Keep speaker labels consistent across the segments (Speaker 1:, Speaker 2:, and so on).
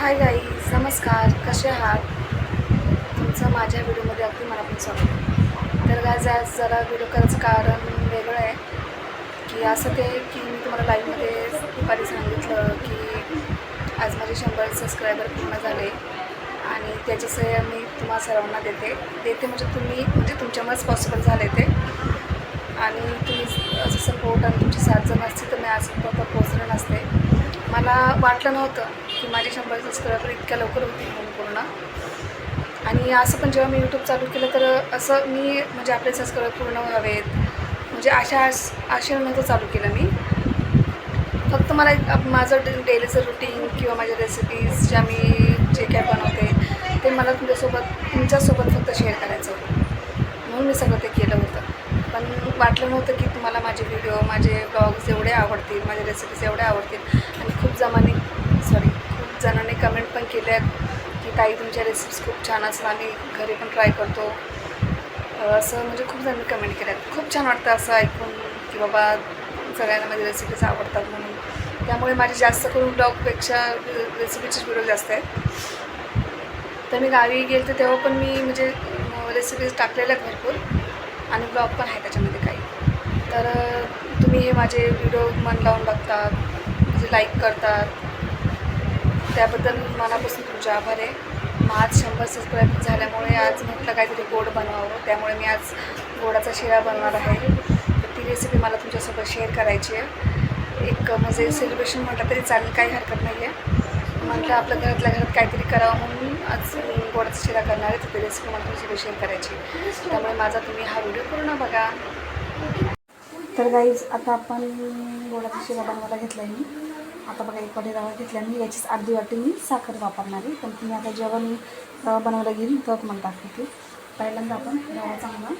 Speaker 1: हाय गाई नमस्कार कसे आहात? तुमचं माझ्या व्हिडिओमध्ये अगदी मनापासून स्वागत. तर गायज आज जरा व्हिडिओ करायचं कारण वेगळं आहे. की असं ते की मी तुम्हाला लाईव्हमध्ये दुपारी सांगितलं की आज माझे शंभर सबस्क्रायबर पूर्ण झाले. आणि त्याचे सय मी तुम्हाला सर्वांना देते. देते म्हणजे तुम्ही म्हणजे तुमच्यामुळेच पॉसिबल झाले ते. आणि तुम्ही सपोर्ट आणि तुमची साथ जर नसती तर मी आज पोहोचले नसते. मला वाटलं नव्हतं की माझे शंभर सबस्क्रायबर इतक्या लवकर होतील म्हणून पूर्ण. आणि असं पण जेव्हा मी यूट्यूब चालू केलं तर असं मी म्हणजे आपले सबस्क्रायबर पूर्ण व्हावेत. म्हणजे अशा आशेनं आशेने चालू केलं मी. फक्त मला एक आप- माझं डे डेलीचं रुटीन किंवा माझ्या रेसिपीज ज्या मी जे काय बनवते ते मला तुमच्यासोबत तुमच्यासोबत फक्त शेअर करायचं होतं. म्हणून मी सगळं ते केलं होतं. पण वाटलं नव्हतं की तुम्हाला माझे व्हिडिओ माझे ब्लॉग्स एवढे आवडतील माझे रेसिपीज एवढे आवडतील. आणि खूप जमाने सॉरी खूप जणांनी कमेंट पण केल्या आहेत की ताई तुमच्या रेसिपीज खूप छान असतात आम्ही घरी पण ट्राय करतो. असं म्हणजे खूप जणांनी कमेंट केल्या आहेत खूप छान वाटतं असं ऐकून की बाबा सगळ्यांना माझे रेसिपीज आवडतात म्हणून. त्यामुळे माझे जास्त करून ब्लॉगपेक्षा रेसिपीचेच व्हिडिओ जास्त आहेत. तर मी गावी गेले तर तेव्हा पण मी म्हणजे रेसिपीज टाकलेल्या आहेत भरपूर. आणि ब्लॉग पण आहे त्याच्यामध्ये काही. तर तुम्ही हे माझे व्हिडिओ मन लावून बघतात म्हणजे लाईक करतात. त्याबद्दल मनापासून तुमचे आभार आहे. मग आज शंभर सबस्क्राईब झाल्यामुळे आज म्हटलं काहीतरी गोड बनवावं. त्यामुळे मी आज गोडाचा शिरा बनवणार आहे. तर ती रेसिपी मला तुमच्यासोबत शेअर करायची आहे. एक म्हणजे सेलिब्रेशन म्हटलं तरी चालेल काही हरकत नाही आहे म्हटलं आपल्या घरातल्या घरात काहीतरी करावं म्हणून आज मी गोडाचा शिरा करणार आहे. तिथे रेसिपी मला तुमच्यासोबत शेअर करायची. त्यामुळे माझा तुम्ही हा व्हिडिओ पूर्ण बघा. तर गाईज आता आपण गोडाचा शिरा बनवायला घेतला आहे मी. आता बघा एक वाटी रवा घेतला मी याचीच अर्धी वाटी मी साखर वापरणार आहे. पण तुम्ही आता जेव्हा मी रवा बनवायला घेईन तेव्हा तुम्हाला दाखवते. पहिल्यांदा आपण रवा चांगला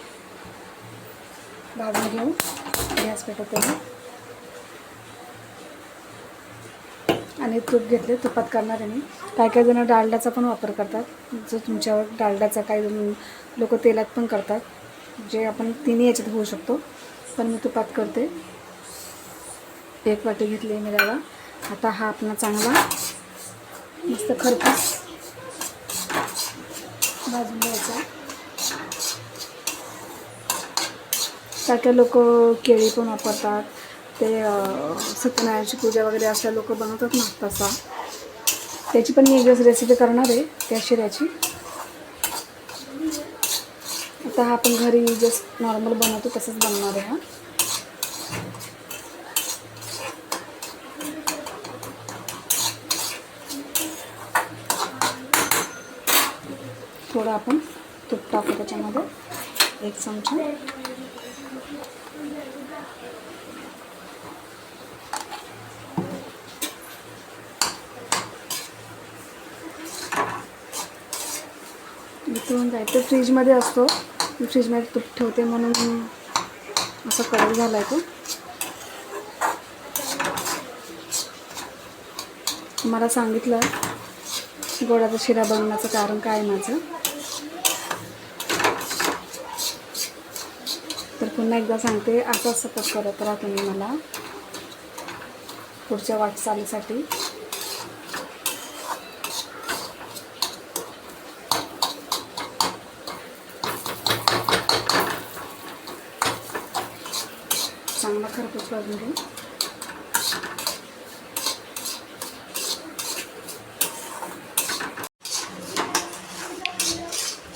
Speaker 1: भाजून घेऊ. गॅस पेटवते आणि तूप घेतले तुपात करणार आहे मी. काही काही जण डालड्याचा पण वापर करतात. जो तुमच्यावर डालड्याचा काही जण लोक तेलात पण करतात. जे आपण तिन्ही याच्यात होऊ शकतो. पण मी तुपात करते. एक वाटी घेतली मी रवा आता हा आपला चांगला मस्त खरपूस भाजून घ्यायचा. काय काय लोक केळी पण वापरतात. ते सत्यनारायणची पूजा वगैरे अशा लोक बनवतात ना तसा. त्याची पण मी एक दिवस रेसिपी करणार आहे त्या शिऱ्याची. आता हा आपण घरी जस्ट नॉर्मल बनवतो तसंच बनणार आहे हा. थोडं आपण तूप टाकू त्याच्यामध्ये एक चमचा. इथून जायचं. फ्रीजमध्ये असतो. मी फ्रीजमध्ये तूप ठेवते म्हणून असं कडक झाला आहे तो. मला सांगितलं गोडाचा शिरा बनवण्याचं कारण काय आहे माझं? तर पुन्हा एकदा सांगते असाच सपोर्ट करत राहा तुम्ही मला पुढच्या वाटचालीसाठी. चांगला खरपूस भाजून घेऊ.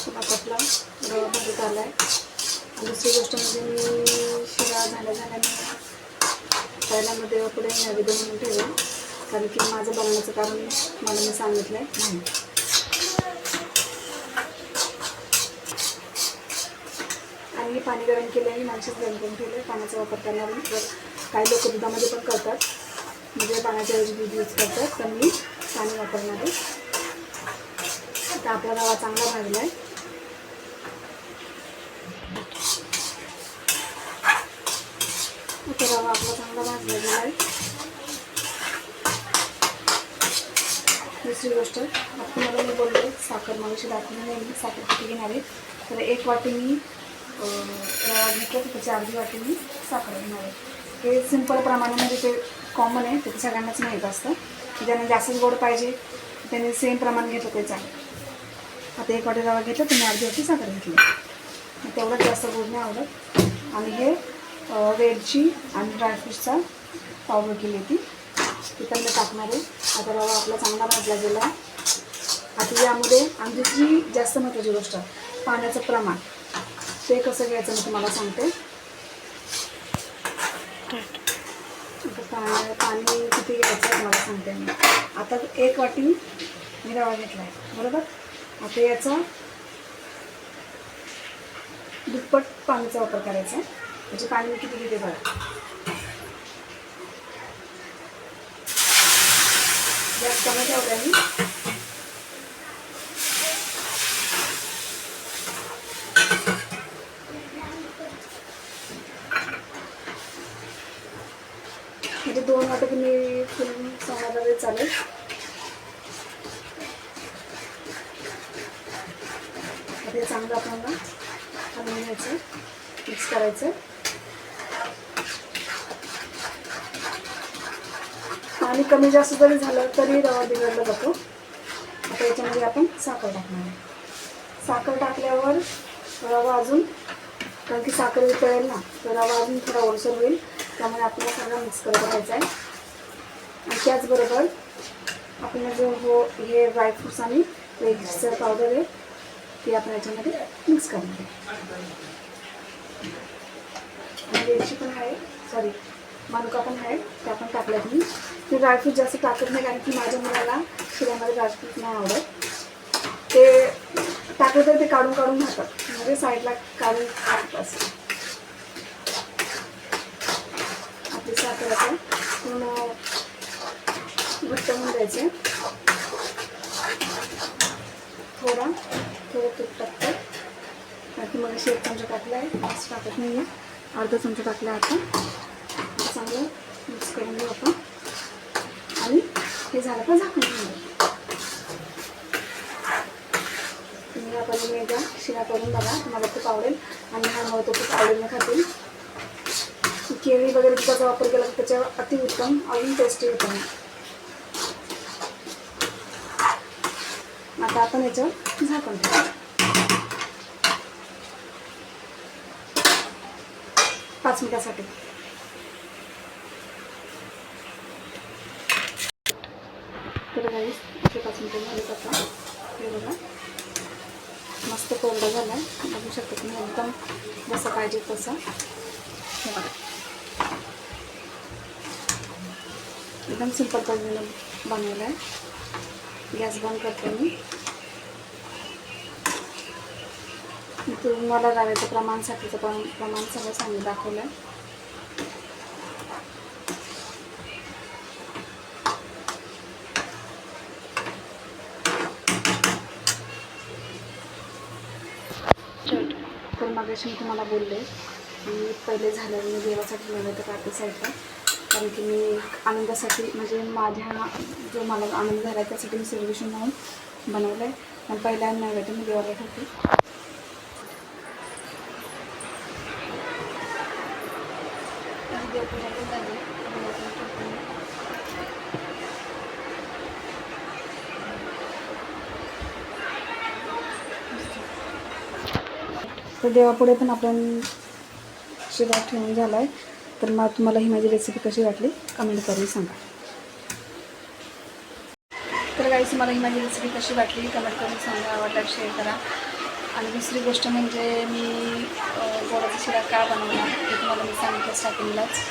Speaker 1: आपला रवा भाजत आला आहे दुसरी गोष्ट म्हणजे मी शिरा झाल्या झाल्याने पहिल्यामध्ये पुढे नैवेद्य म्हणून ठेवेल कारण की माझं बनवण्याचं कारण मला मी सांगितलं आहे मी पाणी गरम केलं आहे माणसेच गरम करून ठेवले. पाण्याचा वापर करणार तर काही लोक दुधामध्ये पण करतात. म्हणजे पाण्याच्या ऐवजी दूध यूज करतात. तर मी पाणी वापरणार आहे. आता आपला रवा चांगला भाजला आहे आता रवा आपला चांगला भाजला गेला आहे दुसरी गोष्ट आता तुम्हाला मी बोलले साखर मगाशी दाखवून नाही मी. साखर किती घेणार आहे? तर एक वाटी मी रवा घेतला त्याच्या त्याची अर्धी वाटी मी साखर घेणार आहे. हे सिंपल प्रमाणामध्ये म्हणजे ते कॉमन आहे ते सगळ्यांनाच माहीत असतं. ज्यांना जास्तच गोड पाहिजे त्याने सेम प्रमाण घेतलं ते चालेल आता एक वाटी रवा घेतला तुम्ही अर्धी वाटी साखर घेतली. तेवढंच जास्त गोड नाही आवडत. आणि हे अं, वेलची आणि ड्रायफ्रूटचा पावडर केली ती तिथं मी टाकणार आहे. आता रवा आपला चांगला भाजला गेला. आता यामध्ये आमची जी जास्त महत्त्वाची गोष्ट पाण्याचं प्रमाण. ते कसं घ्यायचं मी तुम्हाला सांगते. पाणी पाणी किती घ्यायचं तुम्हाला मला सांगते मी. आता एक वाटी मी रवा घेतला आहे बरोबर? आता याचा दुप्पट पाण्याचा वापर करायचा आहे. म्हणजे पाणी मी किती घेते बघा. गॅस कमी ठेवला मी. म्हणजे दोन वाटत तुम्ही फुल समाजाला चालेल. ते चांगलं आपल्याला हलवून घ्यायचं मिक्स करायचं पाणी कमी जास्त जरी झालं तरी रवा बिघडला जातो. आता याच्यामध्ये आपण साखर टाकणार आहे. साखर टाकल्यावर रवा अजून कारण की साखर वितळेल ना तर रवा अजून थोडा ओलसर होईल. त्यामुळे आपल्याला सगळं मिक्स करत राहायचं आहे. आणि त्याचबरोबर आपण जो हो हे ड्रायफ्रुट्स आणि वेलचीचं पावडर आहे ते आपण याच्यामध्ये मिक्स करणार आहे. आणि वेलची पण आहे सॉरी मनुका पण आहे ते आपण टाकल्यात मी ते ड्रायफ्रूट जास्त टाकत नाही कारण की माझ्या मुलाला शिऱ्यामध्ये ड्रायफ्रूट नाही आवडत. ते टाकलं तर ते काढून म्हणजे काढून खातात. म्हणजे साईडला काढून टाकत असतं आपली साखर आपण पूर्ण घट्ट होऊन द्यायचे थोडा थोडं तूप टाकतं. बाकी मग अशी एक चमचा टाकला आहे जास्त टाकत नाही आहे अर्धा चमचा टाकला आहे आता. चांगलं मिक्स करून घेऊ आपण. आणि हे झालं का झाकून घेऊ तुम्ही आपण एकदा शिरा करून बघा. मला खूप आवडेल. आणि हा मग तो खूप आवडेल खातील. केळी वगैरे दुधाचा वापर केला तर त्याच्यावर अतिउत्तम अजून टेस्टी होतं. आता आपण याच्यावर झाकण पाच मिनिटासाठी. तर गाईस आपले पाच मिनिटं झाले आता. हे बघा. मस्त कोरडा झाला आहे बघू शकतो तुम्ही एकदम जसं पाहिजे तसं. हे बघा. एकदम सिंपल पद्धतीनं बनवलं आहे गॅस बंद करते मी. तुम्हाला रव्याचं प्रमाण साखरेचं पण प्रमाण सगळं सांगून दाखवलं आहे तर मगाशी मी तुम्हाला बोलले मी पहिले झालं मी देवासाठी बनवलं होतं कार्तिक साईडला कारण की मी आनंदासाठी म्हणजे माझ्या जो मला आनंद झाला त्यासाठी मी सेलिब्रेशन म्हणून बनवलं आहे पण पहिल्या नैवेद्य मी देवाला ठेवते. देवपूजा पण झाली. तर देवापुढे पण आपण शिरा ठेवून झाला आहे तर मग तुम्हाला ही माझी रेसिपी कशी वाटली कमेंट करून सांगा. तर गाईस मला ही माझी रेसिपी कशी वाटली कमेंट करून सांगा आवडल्यास शेअर करा. आणि दुसरी गोष्ट म्हणजे मी गोडाचा शिरा का बनवला हे तुम्हाला मी सांगितलं स्टार्टिंगलाच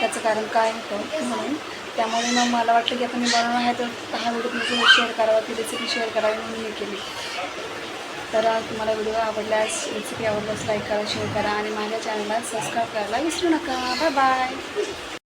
Speaker 1: त्याचं कारण काय होतं म्हणून. त्यामुळे मग मला वाटलं की आता मी बनवणार आहे तर हा व्हिडिओ तुमच्यासोबत शेअर करावा ती रेसिपी शेअर करावी म्हणून मी केली. तर तुम्हाला व्हिडिओ आवडल्यास रेसिपी आवडल्यास लाईक करा शेअर करा आणि माझ्या चॅनलला सबस्क्राईब करायला विसरू नका. Bye bye